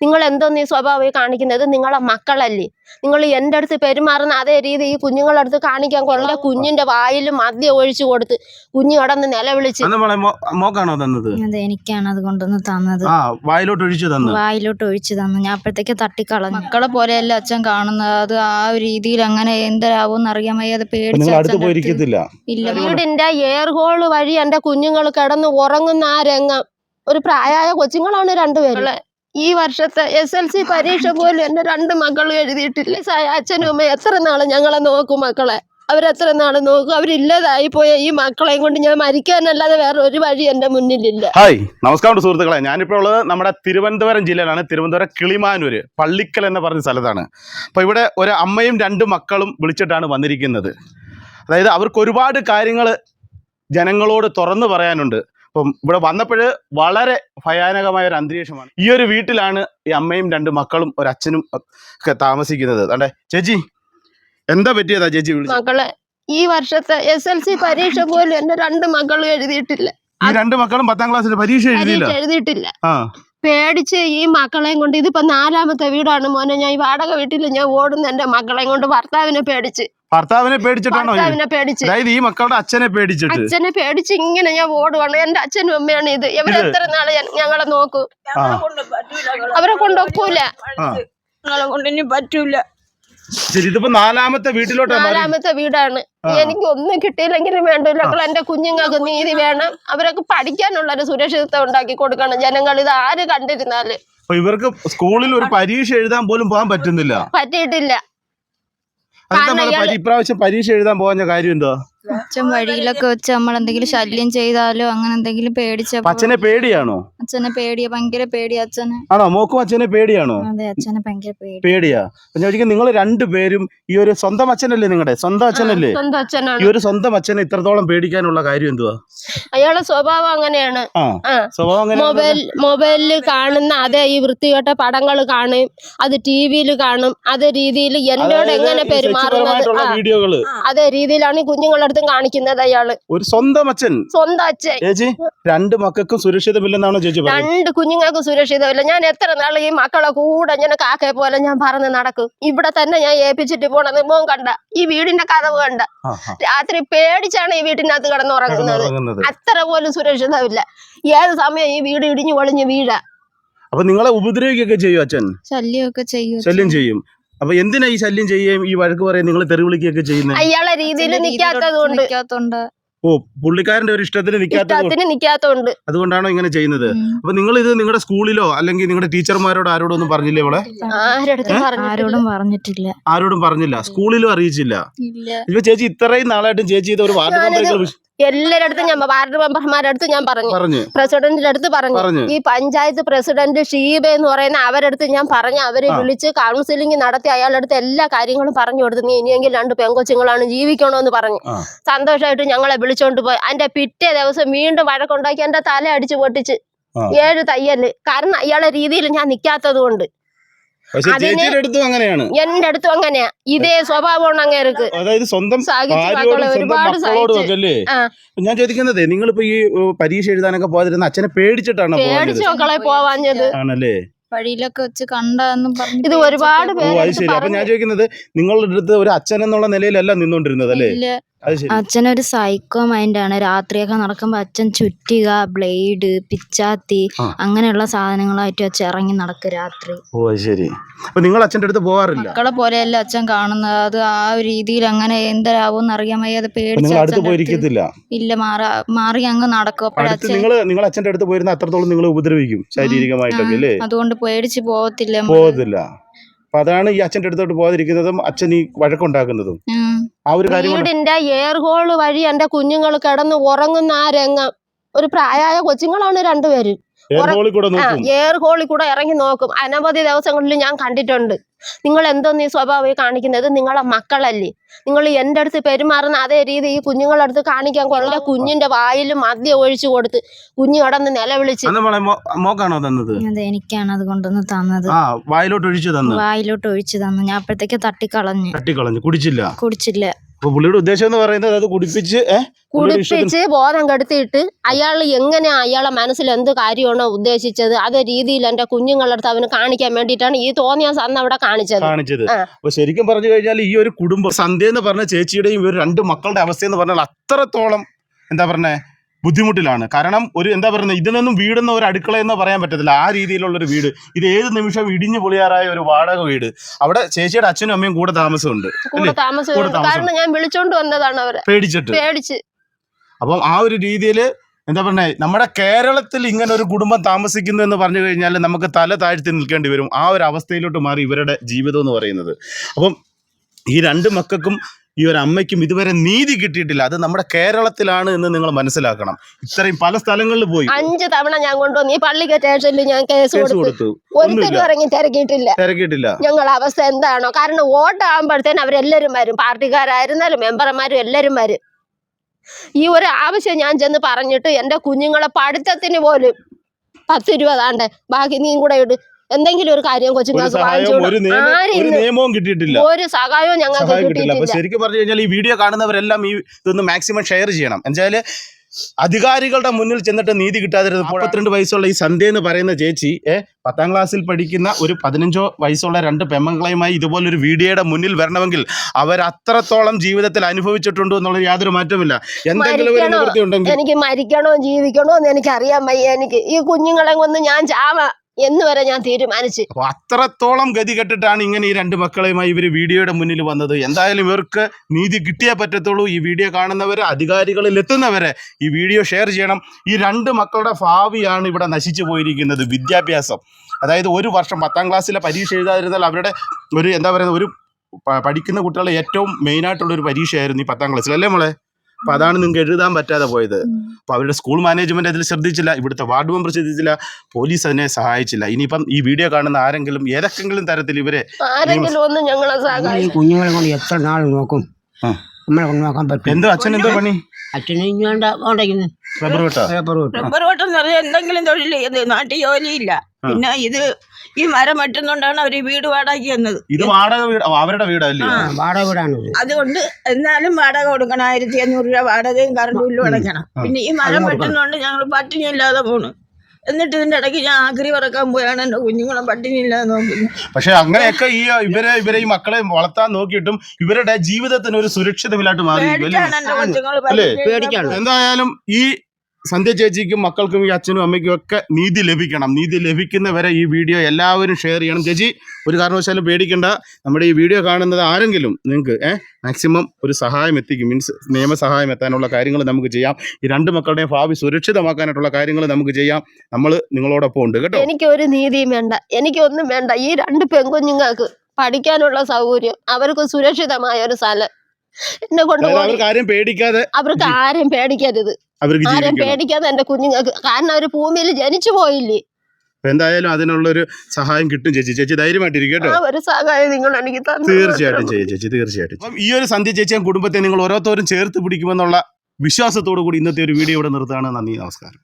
നിങ്ങൾ എന്തോന്ന് ഈ സ്വഭാവം കാണിക്കുന്നത് നിങ്ങളെ മക്കളല്ലേ? നിങ്ങൾ എന്റെ അടുത്ത് പെരുമാറുന്ന അതേ രീതി ഈ കുഞ്ഞുങ്ങളുടെ അടുത്ത് കാണിക്കാൻ കൊള്ള കുഞ്ഞിന്റെ വായിൽ മദ്യം ഒഴിച്ചു കൊടുത്ത് കുഞ്ഞു കടന്ന് നിലവിളിച്ച് അന്ന് മോക്കാണോ തന്നത്? അതെ എനിക്കാണ് അത് കൊണ്ടുവന്ന് തന്നത്. ആ വായിലോട്ട് ഒഴിച്ചു തന്നു വായിലോട്ട് ഒഴിച്ചു തന്നു. ഞാൻ അപ്പോഴത്തേക്ക് തട്ടിക്കളഞ്ഞു. മക്കളെ പോലെയല്ല അച്ഛൻ കാണുന്നത്. അത് ആ രീതിയിൽ അങ്ങനെ എന്തരാവും അറിയാൻ വയ്യാതെ പേടിച്ചില്ല പേടിച്ച് നിങ്ങൾ അടുത്ത് അച്ഛന്റെ ഇല്ല. വീടിന്റെ എയർ ഹോൾ വഴി എന്റെ കുഞ്ഞുങ്ങൾ കിടന്ന് ഉറങ്ങുന്ന ആ രംഗം. ഒരു പ്രായമായ കൊച്ചുങ്ങളാണ് രണ്ടുപേരും. ഈ വർഷത്തെ എസ് എൽ സി പരീക്ഷ പോലും എന്റെ രണ്ട് മക്കളും എഴുതിയിട്ടില്ല. അച്ഛനും അമ്മയും എത്ര നാൾ ഞങ്ങളെ നോക്കും മക്കളെ? അവരെത്ര നാൾ നോക്കും? അവരില്ലാതായി പോയ ഈ മക്കളെയും കൊണ്ട് ഞാൻ മരിക്കാനല്ലാതെ വേറെ ഒരു വഴി എന്റെ മുന്നിലില്ല. ഹായ് നമസ്കാരം സുഹൃത്തുക്കളെ. ഞാനിപ്പോൾ ഉള്ളത് നമ്മുടെ തിരുവനന്തപുരം ജില്ലയിലാണ്. തിരുവനന്തപുരം കിളിമാനൂര് പള്ളിക്കൽ എന്ന് പറഞ്ഞ സ്ഥലത്താണ്. അപ്പോൾ ഇവിടെ ഒരു അമ്മയും രണ്ട് മക്കളും വിളിച്ചിട്ടാണ് വന്നിരിക്കുന്നത്. അതായത് അവർക്ക് ഒരുപാട് കാര്യങ്ങൾ ജനങ്ങളോട് തുറന്നു പറയാനുണ്ട്. അപ്പം ഇവിടെ വന്നപ്പോൾ വളരെ ഭയാനകമായ ഒരു അന്തരീക്ഷമാണ്. ഈ ഒരു വീട്ടിലാണ് ഈ അമ്മയും രണ്ട് മക്കളും ഒരു അച്ഛനും ഒക്കെ താമസിക്കുന്നത്. അതെ ചേച്ചി എന്താ പറ്റിയതാ ചേച്ചി മക്കളെ ഈ വർഷത്തെ എസ് എൽ സി പരീക്ഷ പോലും എന്റെ രണ്ട് മക്കളും എഴുതിയിട്ടില്ല. ഈ രണ്ട് മക്കളും പത്താം ക്ലാസ്സിൽ പരീക്ഷ എഴുതിയില്ല? എഴുതിയിട്ടില്ല. പേടിച്ച് ഈ മക്കളെയും കൊണ്ട് ഇതിപ്പോ നാലാമത്തെ വീടാണ് മോനെ. ഞാൻ ഈ വാടക വീട്ടിൽ ഞാൻ ഓടുന്ന എന്റെ മക്കളെയും കൊണ്ട് ഭർത്താവിനെ പേടിച്ച് ഭർത്താവിനെ പേടിച്ചിട്ടാണോ ഇത്? ഭർത്താവിനെ പേടിച്ച്. അതായത് ഈ മക്കളുടെ അച്ഛനെ പേടിച്ചിട്ട്? അച്ഛനെ പേടിച്ച് ഇങ്ങനെ ഞാൻ ഓടുവാണ്. എന്റെ അച്ഛനും അമ്മയാണ് ഇത്. ഇവർ എത്ര നാളെ ഞാൻ- ഞങ്ങളെ നോക്കൂ. അവരെ കൊണ്ടൊക്കൂല ഞങ്ങളെ പറ്റൂല. ശരി ഇതിപ്പോ നാലാമത്തെ വീട്ടിലോട്ട് നാലാമത്തെ വീടാണ്. എനിക്ക് ഒന്നും കിട്ടിയില്ലെങ്കിലും വേണ്ടില്ല എന്റെ കുഞ്ഞുങ്ങൾക്ക് നീതി വേണം. അവരൊക്കെ പഠിക്കാനുള്ള ഒരു സുരക്ഷിതത്വം ഉണ്ടാക്കി കൊടുക്കണം. ജനങ്ങൾ ഇത് ആര് കണ്ടിരുന്നാൽ. ഇവർക്ക് സ്കൂളിൽ ഒരു പരീക്ഷ എഴുതാൻ പോലും പോകാൻ പറ്റുന്നില്ല. പറ്റിയിട്ടില്ല. അതെന്താ ഇപ്രാവശ്യം പരീക്ഷ എഴുതാൻ പോകാൻ കാര്യം എന്തോ അച്ഛൻ വഴിയിലൊക്കെ വെച്ച് നമ്മൾ എന്തെങ്കിലും ശല്യം ചെയ്താലോ അങ്ങനെ എന്തെങ്കിലും പേടിച്ചോ? അച്ഛനെ പേടിയാണോ? അച്ഛനെ പേടിയാ ഭയങ്കര പേടിയാ അച്ഛന്. ആണോ? മോക്കും അച്ഛനെ പേടിയാണോ? അതെ അച്ഛനെ ഭയങ്കര പേടി പേടിയാ. ചോദിക്കുന്നത് നിങ്ങൾ രണ്ടുപേരും ഈ ഒരു സ്വന്തം അച്ഛനല്ലേ നിങ്ങളുടെ സ്വന്തം അച്ഛനല്ലേ? സ്വന്തം ഈ ഒരു സ്വന്തം അച്ഛനെ ഇത്രത്തോളം പേടിക്കാനുള്ള കാര്യം എന്തുവാ? അയാളെ സ്വഭാവം അങ്ങനെയാണ്. സ്വഭാവം മൊബൈൽ മൊബൈലിൽ കാണുന്ന അതേ ഈ വൃത്തികെട്ട പടങ്ങൾ കാണും അത് ടി വിയിൽ കാണും അതേ രീതിയിൽ എന്നോട് എങ്ങനെ പെരുമാറുന്നത്? അതേ രീതിയിലാണ് ഈ കുഞ്ഞുങ്ങളുടെ അടുത്തും കാണിക്കുന്നത് അയാൾ. ഒരു സ്വന്തം അച്ഛൻ. സ്വന്തം അച്ഛൻ. ചേച്ചി രണ്ട് മക്കൾക്കും സുരക്ഷിതമില്ലെന്നാണോ ചേച്ചി പറയുന്നത്? രണ്ട് കുഞ്ഞുങ്ങൾക്കും സുരക്ഷിതമില്ല. ഞാൻ എത്ര നാൾ ഈ മക്കളെ കൂടെ ഇങ്ങനെ കാക്കയെ പോലെ ഞാൻ പറഞ്ഞ് നടക്കും. ഇവിടെ തന്നെ ഞാൻ ഏൽപ്പിച്ചിട്ട് പോണത് മോൻ കണ്ട. ഈ വീടിന്റെ കഥവ് കണ്ട. രാത്രി പേടിച്ചാണ് ഈ വീട്ടിനകത്ത് കിടന്നുറങ്ങുന്നത്. കിടന്നുറങ്ങുന്നത്. അത്ര പോലും സുരക്ഷിതമില്ല. ഏത് സമയം ഈ വീട് ഇടിഞ്ഞു പൊളിഞ്ഞ് വീഴാ. അപ്പൊ നിങ്ങളെ ഉപദ്രവിക്കുകയൊക്കെ ചെയ്യും അച്ഛൻ? ശല്യമൊക്കെ ചെയ്യും. ശല്യം ചെയ്യും. അപ്പൊ എന്തിനാ ഈ ശല്യം ചെയ്യുകയും ഈ വഴക്ക് പറയും നിങ്ങൾ തെറി വിളിക്കുകയൊക്കെ ചെയ്യുന്നത് അയാളെ രീതിയിൽ നിക്കാത്തത് ഓ പുള്ളിക്കാരന്റെ ഒരു ഇഷ്ടത്തിന് നിൽക്കാത്തത് ഇഷ്ടത്തിന് നിക്കാത്തോണ്ട് അതുകൊണ്ടാണോ ഇങ്ങനെ ചെയ്യുന്നത്. അപ്പൊ നിങ്ങൾ ഇത് നിങ്ങളുടെ സ്കൂളിലോ അല്ലെങ്കിൽ നിങ്ങളുടെ ടീച്ചർമാരോട് ആരോടും ഒന്നും പറഞ്ഞില്ലേ ഇവിടെ ആരടുത്ത് പറഞ്ഞു ആരോടും പറഞ്ഞിട്ടില്ല. ആരോടും പറഞ്ഞില്ല. സ്കൂളിലും അറിയിച്ചില്ല. ഇല്ല. ഇപ്പൊ ചേച്ചി ഇത്രയും നാളായിട്ടും ചേച്ചി ഇത് ഒരു വാർഡ് ഞാനിത് എല്ലാരടുത്തും ഞാൻ വാർഡ് മെമ്പർമാരുടെ അടുത്ത് ഞാൻ പറഞ്ഞു. പ്രസിഡന്റിന്റെ അടുത്ത് പറഞ്ഞു. ഈ പഞ്ചായത്ത് പ്രസിഡന്റ് ഷീബ എന്ന് പറയുന്ന അവരടുത്ത് ഞാൻ പറഞ്ഞു. അവരെ. വിളിച്ച് കൗൺസിലിംഗ് നടത്തി അയാളുടെ അടുത്ത് എല്ലാ കാര്യങ്ങളും പറഞ്ഞു കൊടുത്തു. നീ ഇനിയെങ്കിൽ രണ്ട് പെങ്കൊച്ചുങ്ങളാണ് ജീവിക്കണമെന്ന് പറഞ്ഞു. സന്തോഷമായിട്ട് ഞങ്ങളെ വിളിച്ചോണ്ട് പോയി. അതിന്റെ പിറ്റേ ദിവസം വീണ്ടും വഴക്കുണ്ടാക്കി എന്റെ തല അടിച്ചു പൊട്ടിച്ച്. ഏഴ് തയ്യൽ. കാരണം അയാളെ രീതിയിൽ ഞാൻ നിക്കാത്തത് കൊണ്ട് പക്ഷെ ചേച്ചിയുടെ അടുത്തും അങ്ങനെയാണ്. എന്റെ അടുത്തും അങ്ങനെയാ. ഇതേ സ്വഭാവമാണ് അങ്ങേർക്ക്. അതായത് സ്വന്തം ഒരുപാട്. ഞാൻ ചോദിക്കുന്നത് നിങ്ങളിപ്പോ ഈ പരീക്ഷ എഴുതാനൊക്കെ പോകാതിരുന്ന അച്ഛനെ പേടിച്ചിട്ടാണ് പേടിച്ച് മക്കളെ പോവാഞ്ഞത്. ആണല്ലേ? വഴിയിലൊക്കെ വെച്ച് കണ്ടെന്നും പറഞ്ഞു ഇത് ഒരുപാട് ഓ പേര് അത് ശരി. അപ്പൊ ഞാൻ ചോദിക്കുന്നത് നിങ്ങളുടെ അടുത്ത് ഒരു അച്ഛൻ എന്നുള്ള നിലയിലല്ല നിന്നോണ്ടിരുന്നത് അല്ലേ? അച്ഛനൊരു സൈക്കോ മൈൻഡ് ആണ്. രാത്രിയൊക്കെ നടക്കുമ്പോ അച്ഛൻ ചുറ്റിക ബ്ലേഡ് പിച്ചാത്തി. അങ്ങനെയുള്ള സാധനങ്ങളായിട്ട് അച്ഛൻ ഇറങ്ങി നടക്കും രാത്രി. ഓ അത് ശരി. അപ്പൊ നിങ്ങൾ അച്ഛന്റെ അടുത്ത് പോകാറില്ല? മക്കളെ പോലെയല്ല അച്ഛൻ കാണുന്നത്. അത് ആ ഒരു രീതിയിൽ അങ്ങനെ എന്തരാവും അറിയാൻ വയ്യ. അത് അപ്പൊ പേടിച്ച് നിങ്ങൾ അടുത്ത് അച്ഛന്റെ പോയിരിക്കത്തില്ല? ഇല്ല മാറി മാറി അങ്ങ് നടക്കും. അടുത്ത് അപ്പോഴച്ഛൻ നിങ്ങൾ നിങ്ങൾ അച്ഛന്റെ അടുത്ത് പോയിരുന്ന അത്രത്തോളം നിങ്ങൾ ഉപദ്രവിക്കും ശാരീരികമായിട്ടൊക്കെ അല്ലേ? അതുകൊണ്ട് പേടിച്ച് പോകത്തില്ല. പോകത്തില്ല അപ്പൊ അതാണ് ഈ അച്ഛന്റെ അടുത്തോട്ട് പോകാതിരിക്കുന്നതും അച്ഛൻ ഈ വഴക്കുണ്ടാക്കുന്നതും. ആ ഒരു വീടിന്റെ എയർ ഹോൾ വഴി എന്റെ കുഞ്ഞുങ്ങൾ കിടന്ന് ഉറങ്ങുന്ന ആ രംഗം. ഒരു പ്രായമായ കൊച്ചുങ്ങളാണ് രണ്ടുപേരും. എയർ ഹോളിൽ കൂടെ ഇറങ്ങി നോക്കും. അനവധി ദിവസങ്ങളിൽ ഞാൻ കണ്ടിട്ടുണ്ട്. നിങ്ങൾ എന്തോന്ന് ഈ സ്വഭാവം കാണിക്കുന്നത്? നിങ്ങളെ മക്കളല്ലേ? നിങ്ങൾ എന്റെ അടുത്ത് പെരുമാറുന്ന അതേ രീതി ഈ കുഞ്ഞുങ്ങളുടെ അടുത്ത് കാണിക്കാൻ കൊള്ള. കുഞ്ഞിന്റെ വായിൽ മദ്യം ഒഴിച്ചു കൊടുത്ത് കുഞ്ഞു കടന്ന് നിലവിളിച്ച്. മോക്കാണോ തന്നത്? എനിക്കാണ് അത് കൊണ്ടുവന്ന് തന്നത്. ആ വായിലോട്ട് ഒഴിച്ചു തന്നു. വായിലോട്ട് ഒഴിച്ചു തന്നു. ഞാൻ അപ്പോഴത്തേക്ക് തട്ടിക്കളഞ്ഞു. തട്ടിക്കളഞ്ഞു. കുടിച്ചില്ല? കുടിച്ചില്ല. അപ്പൊ പുള്ളിയുടെ ഉദ്ദേശം എന്ന് പറയുന്നത് അത് കുടിപ്പിച്ച് കുടിപ്പിച്ച് ബോധം കെടുത്തിയിട്ട് അയാൾ എങ്ങനെ അയാളെ മനസ്സിൽ എന്ത് കാര്യമാണോ ഉദ്ദേശിച്ചത് അതേ രീതിയിൽ എന്റെ കുഞ്ഞുങ്ങളുടെ അടുത്ത് അവന് കാണിക്കാൻ വേണ്ടിയിട്ടാണ് ഈ തോന്നിയ അന്ന് അവിടെ കാണിച്ചത്. കാണിച്ചത്. അപ്പൊ ശരിക്കും പറഞ്ഞു കഴിഞ്ഞാൽ ഈ ഒരു കുടുംബം സന്ധ്യ എന്ന് പറഞ്ഞ ചേച്ചിയുടെയും ഇവർ രണ്ട് മക്കളുടെ അവസ്ഥ എന്ന് പറഞ്ഞാൽ അത്രത്തോളം എന്താ പറഞ്ഞേ ബുദ്ധിമുട്ടിലാണ്. കാരണം ഒരു എന്താ പറയുന്നത് ഇതിനൊന്നും വീടുന്ന ഒരു അടുക്കള എന്ന് പറയാൻ പറ്റത്തില്ല. ആ രീതിയിലുള്ള ഒരു വീട്. ഇത് ഏത് നിമിഷം ഇടിഞ്ഞു പൊളിയാറായ ഒരു വാടക വീട്. അവിടെ ചേച്ചിയുടെ അച്ഛനും അമ്മയും കൂടെ താമസമുണ്ട്. കൂടെ താമസം. കാരണം ഞാൻ വിളിച്ചോണ്ട് വന്നതാണ് അവരെ. പേടിച്ചിട്ട്. പേടിച്ച്. അപ്പം ആ ഒരു രീതിയിൽ എന്താ പറഞ്ഞേ നമ്മുടെ കേരളത്തിൽ ഇങ്ങനെ ഒരു കുടുംബം താമസിക്കുന്നു എന്ന് പറഞ്ഞു കഴിഞ്ഞാൽ നമുക്ക് തല താഴ്ത്തി നിൽക്കേണ്ടി വരും. ആ ഒരു അവസ്ഥയിലോട്ട് മാറി ഇവരുടെ ജീവിതം എന്ന് പറയുന്നത്. അപ്പം ഈ രണ്ട് മക്കൾക്കും ഈ ഒരു അമ്മയ്ക്കും ഇതുവരെ നീതി കിട്ടിയിട്ടില്ല. അത് നമ്മുടെ കേരളത്തിലാണ് എന്ന് നിങ്ങൾ മനസ്സിലാക്കണം. ഇത്രയും പല സ്ഥലങ്ങളിൽ പോയി. അഞ്ച് തവണ ഞാൻ കൊണ്ടുവന്നു ഈ പള്ളി സ്റ്റേഷനിൽ ഞാൻ കേസ് കൊടുത്തു ഒരുത്തരും. ഇറങ്ങി തിരക്കിയിട്ടില്ല. തിരക്കിയിട്ടില്ല. ഞങ്ങളുടെ അവസ്ഥ എന്താണോ? കാരണം വോട്ടാകുമ്പോഴത്തേന് അവരെല്ലാരും വരും. പാർട്ടിക്കാരായിരുന്നാലും മെമ്പർമാരും എല്ലാരും വരും. ഈ ഒരു ആവശ്യം ഞാൻ ചെന്ന് പറഞ്ഞിട്ട് എന്റെ കുഞ്ഞുങ്ങളെ പഠിത്തത്തിന് പോലും പത്ത് രൂപ താണ്ടേ ബാക്കി നീ കൂടെ ഇട്. എന്തെങ്കിലും ഒരു കാര്യം കൊച്ചുങ്ങൾക്ക് ഒരു നിയമം ഒരു നിയമവും കിട്ടിയിട്ടില്ല. ഒരു സഹായവും ഞങ്ങൾക്ക് കിട്ടിയില്ല. കിട്ടില്ല അപ്പൊ കിട്ടിയിട്ടില്ല ശരിക്കും പറഞ്ഞു കഴിഞ്ഞാൽ ഈ വീഡിയോ കാണുന്നവരെല്ലാം ഈ ഇതൊന്ന് മാക്സിമം ഷെയർ ചെയ്യണം. എന്നുവെച്ചാൽ അധികാരികളുടെ മുന്നിൽ ചെന്നിട്ട് നീതി കിട്ടാതിരുന്ന മുപ്പത്തിരണ്ട് വയസ്സുള്ള ഈ സന്ധ്യ എന്ന് പറയുന്ന ചേച്ചി ഏ പത്താം ക്ലാസ്സിൽ പഠിക്കുന്ന ഒരു പതിനഞ്ചോ വയസ്സുള്ള രണ്ട് പെമ്മങ്ങളെയുമായി ഇതുപോലൊരു വീഡിയോയുടെ മുന്നിൽ വരണമെങ്കിൽ അവർ അത്രത്തോളം ജീവിതത്തിൽ അനുഭവിച്ചിട്ടുണ്ടോ എന്നുള്ള യാതൊരു മാറ്റമില്ല എന്തെങ്കിലും ഒരു? നിവൃത്തി ഉണ്ടെങ്കിൽ എനിക്ക് മരിക്കണോ? ജീവിക്കണോ? എന്ന് എനിക്ക് അറിയാൻ വയ്യ. എനിക്ക് ഈ കുഞ്ഞുങ്ങളെ കൊണ്ട് ഞാൻ ചാവ എന്ന് വരെ ഞാൻ തീരുമാനിച്ചു. അത്രത്തോളം ഗതി കെട്ടിട്ടാണ് ഇങ്ങനെ ഈ രണ്ട് മക്കളെയുമായി ഇവർ വീഡിയോയുടെ മുന്നിൽ വന്നത്. എന്തായാലും ഇവർക്ക് നീതി കിട്ടിയേ പറ്റത്തുള്ളൂ. ഈ വീഡിയോ കാണുന്നവരെ അധികാരികളിൽ എത്തുന്നവരെ ഈ വീഡിയോ ഷെയർ ചെയ്യണം. ഈ രണ്ട് മക്കളുടെ ഭാവിയാണ് ഇവിടെ നശിച്ചു പോയിരിക്കുന്നത്. വിദ്യാഭ്യാസം. അതായത് ഒരു വർഷം പത്താം ക്ലാസ്സിലെ പരീക്ഷ എഴുതാതിരുന്നാൽ അവരുടെ ഒരു എന്താ പറയുന്നത് ഒരു പഠിക്കുന്ന കുട്ടികളുടെ ഏറ്റവും മെയിനായിട്ടുള്ള ഒരു പരീക്ഷയായിരുന്നു ഈ പത്താം ക്ലാസ്സിൽ. അല്ലേ മോളെ? അപ്പൊ അതാണ് നിങ്ങൾക്ക് എഴുതാൻ പറ്റാതെ പോയത്. അപ്പൊ അവരുടെ സ്കൂൾ മാനേജ്മെന്റ് അതിൽ ശ്രദ്ധിച്ചില്ല ഇവിടുത്തെ വാർഡ് മെമ്പർ ശ്രദ്ധിച്ചില്ല പോലീസ് അതിനെ സഹായിച്ചില്ല. ഇനിയിപ്പം ഈ വീഡിയോ കാണുന്ന ആരെങ്കിലും ഏതൊക്കെങ്കിലും തരത്തിൽ ഇവരെ ആരെങ്കിലും ഒന്ന് ഞങ്ങളെ നമ്മൾ ഈ കുഞ്ഞുങ്ങളെ കൊണ്ട് എത്ര നാൾ നോക്കും. നമ്മളെ കൊണ്ട് നോക്കാൻ പറ്റും. എന്തോ അച്ഛൻ എന്തോ പണി? അച്ഛന് റബ്ബർ വെട്ടാ റബ്ബർ വെട്ടം എന്ന് പറഞ്ഞാൽ എന്തെങ്കിലും തൊഴിൽ ചെയ്യുന്നത്. നാട്ടിൽ ജോലിയില്ല. പിന്നെ ഇത് ഈ മരം വെട്ടുന്നോണ്ടാണ് ഈ വീട് വാടകയ്ക്ക് തന്നത്. ഇത് വാടക വീട് അവരുടെ വീടല്ലേ? ആ, വാടക വീടാണിത് അതുകൊണ്ട് എന്നാലും വാടക കൊടുക്കണം. ആയിരത്തി അഞ്ഞൂറ് രൂപ വാടകയും കറണ്ട് ബില്ലും അടയ്ക്കണം. പിന്നെ ഈ മരം വെട്ടുന്നോണ്ട് ഞങ്ങൾ പട്ടിണി ഇല്ലാതെ പോണു. എന്നിട്ട് ഇതിന്റെ ഇടയ്ക്ക് ഞാൻ ആക്രി പറക്കാൻ പോയാണ്. എന്റെ കുഞ്ഞുങ്ങളെ പട്ടിണി ഇല്ലാതെ നോക്കുന്നത് പക്ഷെ അങ്ങനെയൊക്കെ ഈ ഇവരെ ഇവരെ ഈ മക്കളെ വളർത്താൻ നോക്കിയിട്ടും ഇവരുടെ ജീവിതത്തിന് ഒരു സുരക്ഷിതമില്ലാട്ട് മാറി അല്ലേ? പേടിച്ചാണ് എന്റെ കൊച്ചുങ്ങൾ എന്തായാലും ഈ സന്ധ്യ ചേച്ചിക്കും മക്കൾക്കും ഈ അച്ഛനും അമ്മയ്ക്കും ഒക്കെ നീതി ലഭിക്കണം. നീതി ലഭിക്കുന്നവരെ ഈ വീഡിയോ എല്ലാവരും ഷെയർ ചെയ്യണം. ചേച്ചി ഒരു കാരണവശാലും പേടിക്കേണ്ട. നമ്മുടെ ഈ വീഡിയോ കാണുന്നത് ആരെങ്കിലും നിങ്ങൾക്ക് ഏഹ് മാക്സിമം ഒരു സഹായം എത്തിക്കും. മീൻസ് നിയമസഹായം എത്താനുള്ള കാര്യങ്ങൾ നമുക്ക് ചെയ്യാം. ഈ രണ്ട് മക്കളുടെയും ഭാവി സുരക്ഷിതമാക്കാനായിട്ടുള്ള കാര്യങ്ങൾ നമുക്ക് ചെയ്യാം. നമ്മൾ നിങ്ങളോടൊപ്പം ഉണ്ട് കേട്ടോ? എനിക്ക് ഒരു നീതിയും വേണ്ട. എനിക്കൊന്നും വേണ്ട. ഈ രണ്ട് പെൺകുഞ്ഞുങ്ങൾക്ക് പഠിക്കാനുള്ള സൗകര്യം അവർക്ക് സുരക്ഷിതമായ ഒരു സ്ഥലം എന്നെ കൊണ്ട് കാര്യം പേടിക്കാതെ അവർക്ക് ആരും പേടിക്കരുത് അവർക്ക് ആരും ജീവിക്കണം. പേടിക്കാതെ എന്റെ കുഞ്ഞുങ്ങൾക്ക് കാരണം അവർ ഭൂമിയിൽ ജനിച്ചു പോയില്ലേ? എന്തായാലും അതിനുള്ള ഒരു സഹായം കിട്ടും ചേച്ചി. ചേച്ചി ധൈര്യമായിട്ടിരിക്കട്ടോ ഒരു സഹായം നിങ്ങൾ എനിക്ക് തന്നു. തീർച്ചയായിട്ടും ചെയ്യും ചേച്ചി തീർച്ചയായിട്ടും ഈ ഒരു സന്ധ്യ ചേച്ചിയും കുടുംബത്തെ നിങ്ങൾ ഓരോരുത്തരും ചേർത്ത് പിടിക്കുമെന്നുള്ള വിശ്വാസത്തോടു കൂടി ഇന്നത്തെ ഒരു വീഡിയോ ഇവിടെ നിർത്താണ് നന്ദി നമസ്കാരം.